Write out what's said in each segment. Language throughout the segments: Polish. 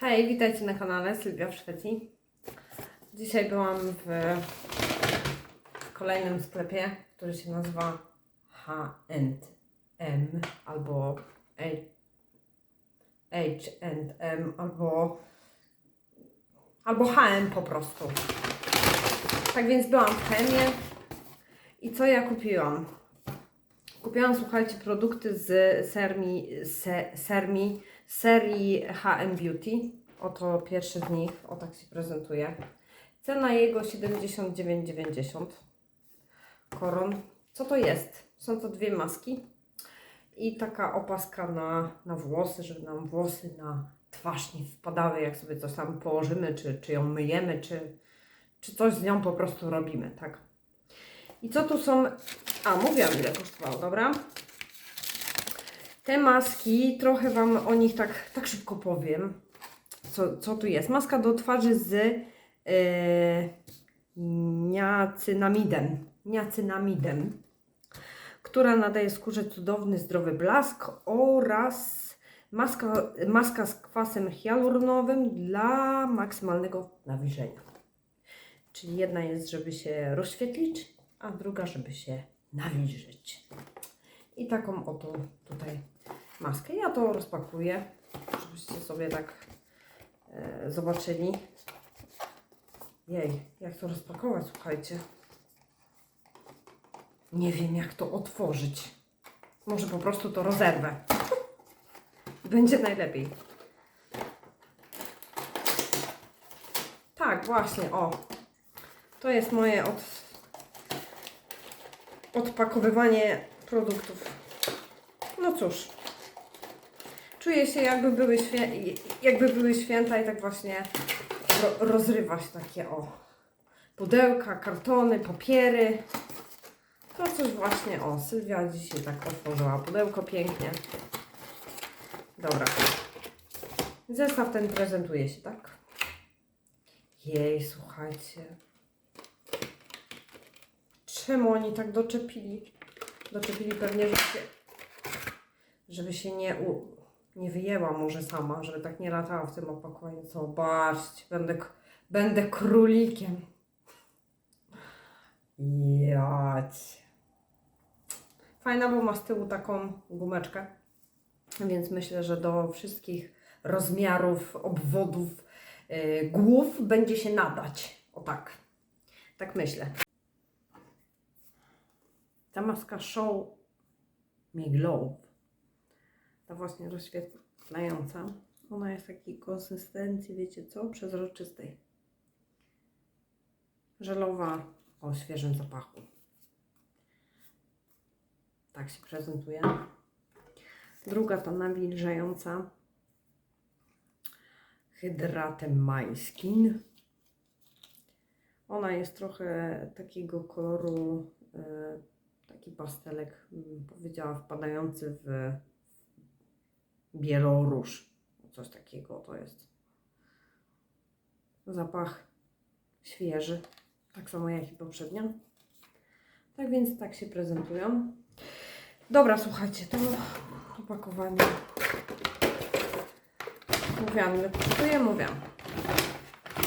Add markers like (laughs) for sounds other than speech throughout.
Hej, witajcie na kanale Sylwia w Szwecji. Dzisiaj byłam w kolejnym sklepie, który się nazywa H&M albo H&M albo albo H&M po prostu. Tak więc byłam w Chemie i co ja kupiłam? Kupiłam, słuchajcie, produkty z sermi, se, sermi serii HM Beauty. Oto pierwszy z nich, o tak się prezentuje. Cena jego 79,90 koron. Co to jest? Są to dwie maski i taka opaska na, na włosy, żeby nam włosy na twarz nie wpadały, jak sobie coś tam położymy, czy, czy ją myjemy, czy, czy coś z nią po prostu robimy, tak. I co tu są? A, mówiłam ile kosztowało, dobra. Te maski, trochę Wam o nich tak, tak szybko powiem. Co, co tu jest? Maska do twarzy z yy, niacynamidem. Niacynamidem, która nadaje skórze cudowny, zdrowy blask oraz maska, maska z kwasem hialuronowym dla maksymalnego nawilżenia. Czyli jedna jest, żeby się rozświetlić, a druga, żeby się nawilżyć. I taką oto tutaj maskę. Ja to rozpakuję, żebyście sobie tak e, zobaczyli. Jej, jak to rozpakować, słuchajcie. Nie wiem, jak to otworzyć. Może po prostu to rozerwę. (laughs) Będzie najlepiej. Tak, właśnie, o. To jest moje od, odpakowywanie produktów. No cóż. Czuję się jakby były, świę jakby były święta i tak właśnie ro rozrywać takie o pudełka, kartony, papiery. To coś właśnie, o, Sylwia dzisiaj tak otworzyła pudełko pięknie. Dobra. Zestaw ten prezentuje się tak. Jej, słuchajcie. Czemu oni tak doczepili? Doczepili pewnie, żeby się, żeby się nie, u, nie wyjęła może sama, żeby tak nie latała w tym opakowaniu. Zobaczcie, będę, będę królikiem. Jać. Fajna, bo ma z tyłu taką gumeczkę, więc myślę, że do wszystkich rozmiarów, obwodów, yy, głów będzie się nadać. O tak. Tak myślę. Ta maska Show Me Glow. Ta właśnie rozświetlająca. Ona jest takiej konsystencji, wiecie co? Przezroczystej. Żelowa o świeżym zapachu. Tak się prezentuje. Druga to nawilżająca hydratem majskin. Ona jest trochę takiego koloru, e, taki pastelek, powiedziała, wpadający w bieloróż. Coś takiego to jest. Zapach świeży, tak samo jak i poprzednio. Tak więc tak się prezentują. Dobra, słuchajcie, to opakowanie. Mówiłam, ile kosztuje? Mówiłam.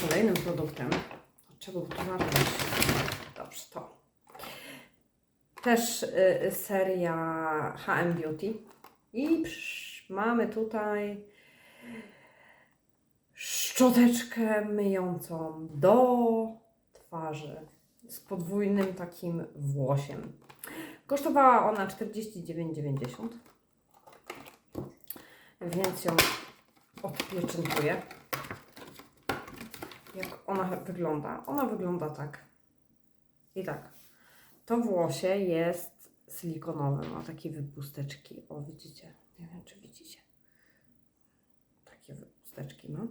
Kolejnym produktem. Od czego tu zacząć? Dobrze, to. Też y, seria HM Beauty. I mamy tutaj szczoteczkę myjącą do twarzy z podwójnym takim włosiem. Kosztowała ona 49,90 więc ją odpieczętuję. Jak ona wygląda? Ona wygląda tak. I tak. To włosie jest silikonowe, ma takie wypusteczki. O, widzicie? Nie wiem, czy widzicie. Takie wypusteczki ma.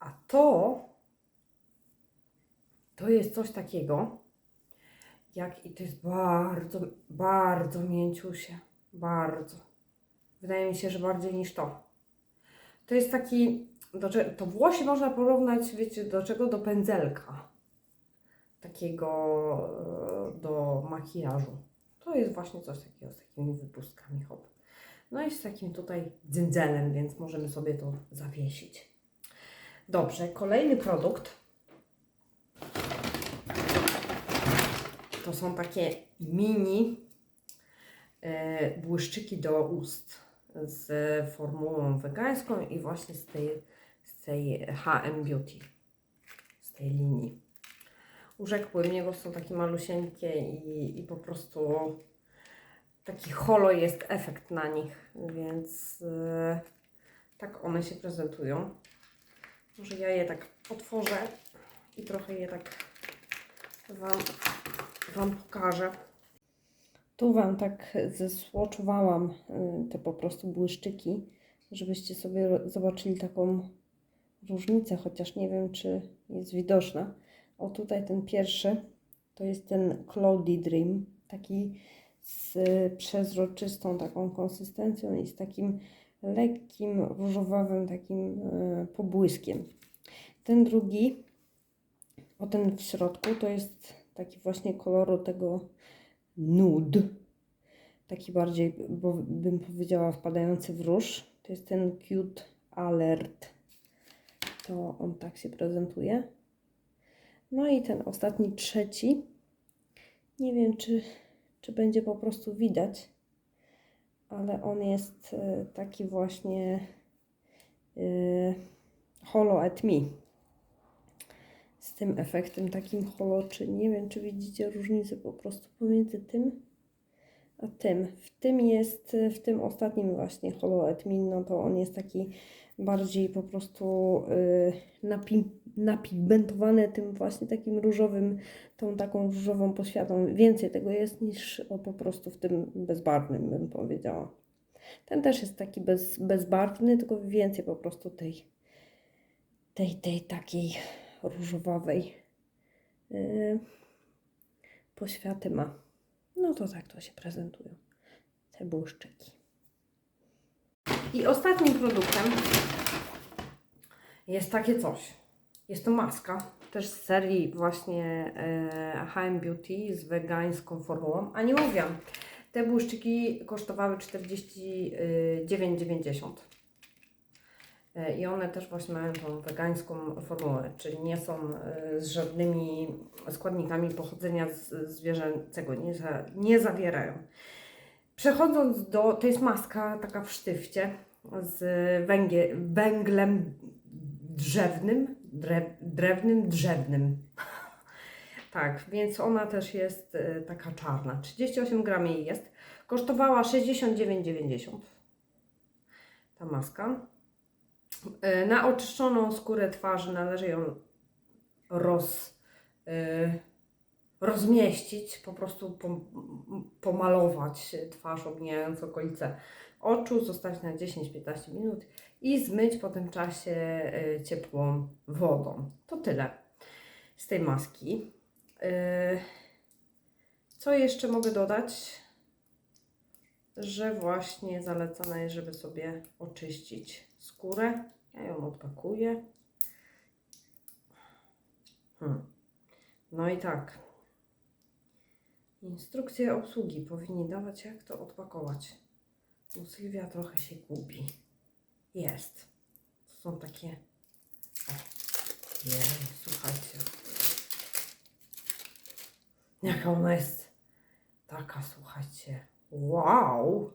A to to jest coś takiego, jak i to jest bardzo, bardzo mięciusie. Bardzo. Wydaje mi się, że bardziej niż to. To jest taki, do, to włosie można porównać, wiecie, do czego? Do pędzelka. Takiego e, do makijażu. To jest właśnie coś takiego z takimi wypustkami, hop. No i z takim tutaj dzyndzelem, więc możemy sobie to zawiesić. Dobrze, kolejny produkt to są takie mini e, błyszczyki do ust z formułą wegańską i właśnie z tej, z tej HM Beauty, z tej linii. Urzekły mnie, bo są takie malusieńkie i, i po prostu taki holo jest efekt na nich, więc e, tak one się prezentują. Może ja je tak otworzę i trochę je tak Wam, wam pokażę. Tu Wam tak zesłoczowałam y, te po prostu błyszczyki, żebyście sobie zobaczyli taką różnicę, chociaż nie wiem, czy jest widoczna. O tutaj ten pierwszy to jest ten Cloudy Dream, taki z przezroczystą taką konsystencją i z takim lekkim różowawym takim e, pobłyskiem. Ten drugi, o ten w środku, to jest taki właśnie koloru tego nude. Taki bardziej, bo bym powiedziała, wpadający w róż. To jest ten Cute Alert. To on tak się prezentuje. No i ten ostatni, trzeci. Nie wiem, czy, czy będzie po prostu widać, ale on jest e, taki właśnie e, Holo at Me. Z tym efektem takim holo, czy nie wiem, czy widzicie różnicę po prostu pomiędzy tym a tym. W tym jest, e, w tym ostatnim właśnie Holo at no to on jest taki bardziej po prostu y, napi- napigmentowany tym właśnie takim różowym, tą taką różową poświatą. Więcej tego jest niż po prostu w tym bezbarwnym, bym powiedziała. Ten też jest taki bez, bezbarwny, tylko więcej po prostu tej, tej, tej takiej różowawej yy, poświaty ma. No to tak to się prezentują te błyszczyki. I ostatnim produktem jest takie coś. Jest to maska, też z serii właśnie HM Beauty z wegańską formułą. A nie mówię, te błyszczyki kosztowały 49,90. E, I one też właśnie mają tą wegańską formułę, czyli nie są e, z żadnymi składnikami pochodzenia zwierzęcego, nie, za, nie zawierają. Przechodząc do, to jest maska taka w sztywcie z węgie, węglem drzewnym, drewnym, drzewnym. (laughs) tak, więc ona też jest e, taka czarna. 38 gram jej jest. Kosztowała 69,90 ta maska. E, Na oczyszczoną skórę twarzy należy ją roz, e, rozmieścić, po prostu pom- pomalować twarz, omijając okolice oczu, zostawić na 10-15 minut i zmyć po tym czasie e, ciepłą wodą. To tyle z tej maski. E, Co jeszcze mogę dodać? Że właśnie zalecane jest, żeby sobie oczyścić skórę. Ja ją odpakuję. Hmm. No i tak. Instrukcje obsługi powinni dawać, jak to odpakować. Bo Sylwia trochę się gubi. Jest. Są takie. O. Jej, słuchajcie. Jaka ona jest. Taka, słuchajcie. Wow!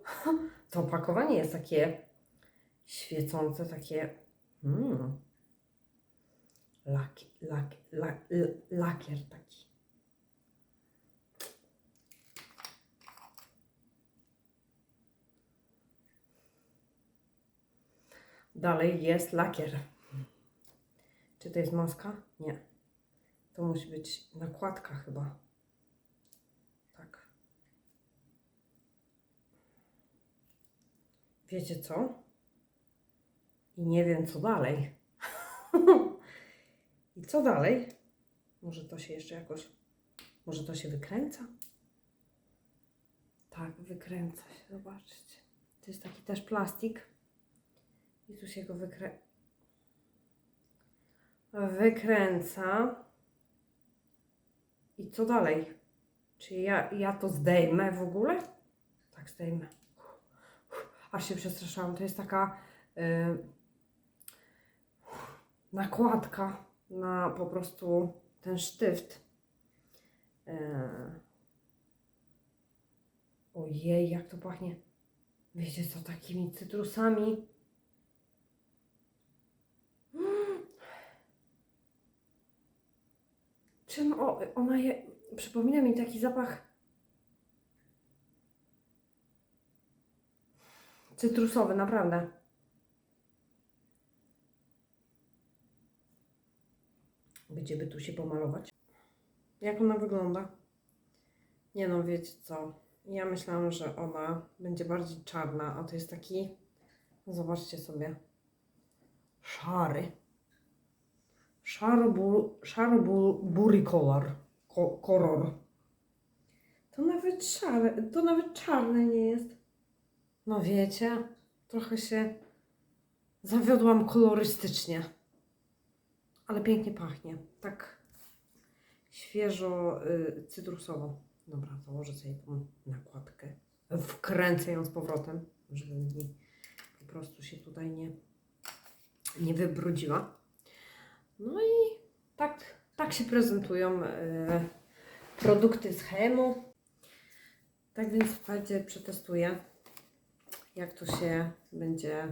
To opakowanie jest takie świecące, takie. Mm. Lak, lak, lak, lakier taki. Dalej jest lakier. Czy to jest maska? Nie. To musi być nakładka chyba. Tak. Wiecie co? I nie wiem co dalej. (laughs) I co dalej? Może to się jeszcze jakoś. Może to się wykręca? Tak, wykręca się, zobaczcie. To jest taki też plastik. I tu się go wykrę... wykręca. I co dalej? Czy ja, ja to zdejmę w ogóle? Tak, zdejmę. Aż się przestraszyłam. To jest taka. y, nakładka na po prostu ten sztyft. Eee. Ojej, jak to pachnie. Wiecie co, takimi cytrusami. Czym o, ona je... Przypomina mi taki zapach cytrusowy, naprawdę. Gdzie by tu się pomalować? Jak ona wygląda? Nie no, wiecie co? Ja myślałam, że ona będzie bardziej czarna, a to jest taki, zobaczcie sobie, szary. Szaro-bur, szaro-bury kolor. Ko, kolor. To nawet szare, to nawet czarne nie jest. No wiecie, trochę się zawiodłam kolorystycznie. Ale pięknie pachnie. Tak świeżo y, cytrusowo. Dobra, założę sobie tą nakładkę. Wkręcę ją z powrotem, żeby mi po prostu się tutaj nie, nie wybrudziła. No i tak, tak się prezentują y, produkty z Hemu. Tak więc słuchajcie, przetestuję, jak to się będzie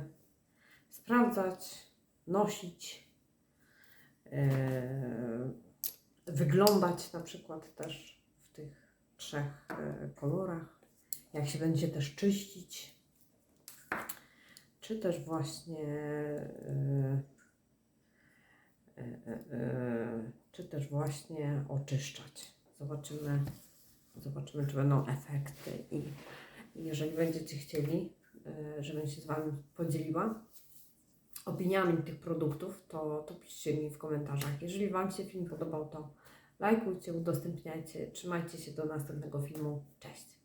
sprawdzać, nosić, e, wyglądać na przykład też w tych trzech e, kolorach, jak się będzie też czyścić, czy też właśnie e, e, e, e, czy też właśnie oczyszczać. Zobaczymy, zobaczymy, czy będą efekty i jeżeli będziecie chcieli, e, żebym się z Wami podzieliła opiniami tych produktów, to, to piszcie mi w komentarzach. Jeżeli Wam się film podobał, to lajkujcie, udostępniajcie. Trzymajcie się do następnego filmu. Cześć!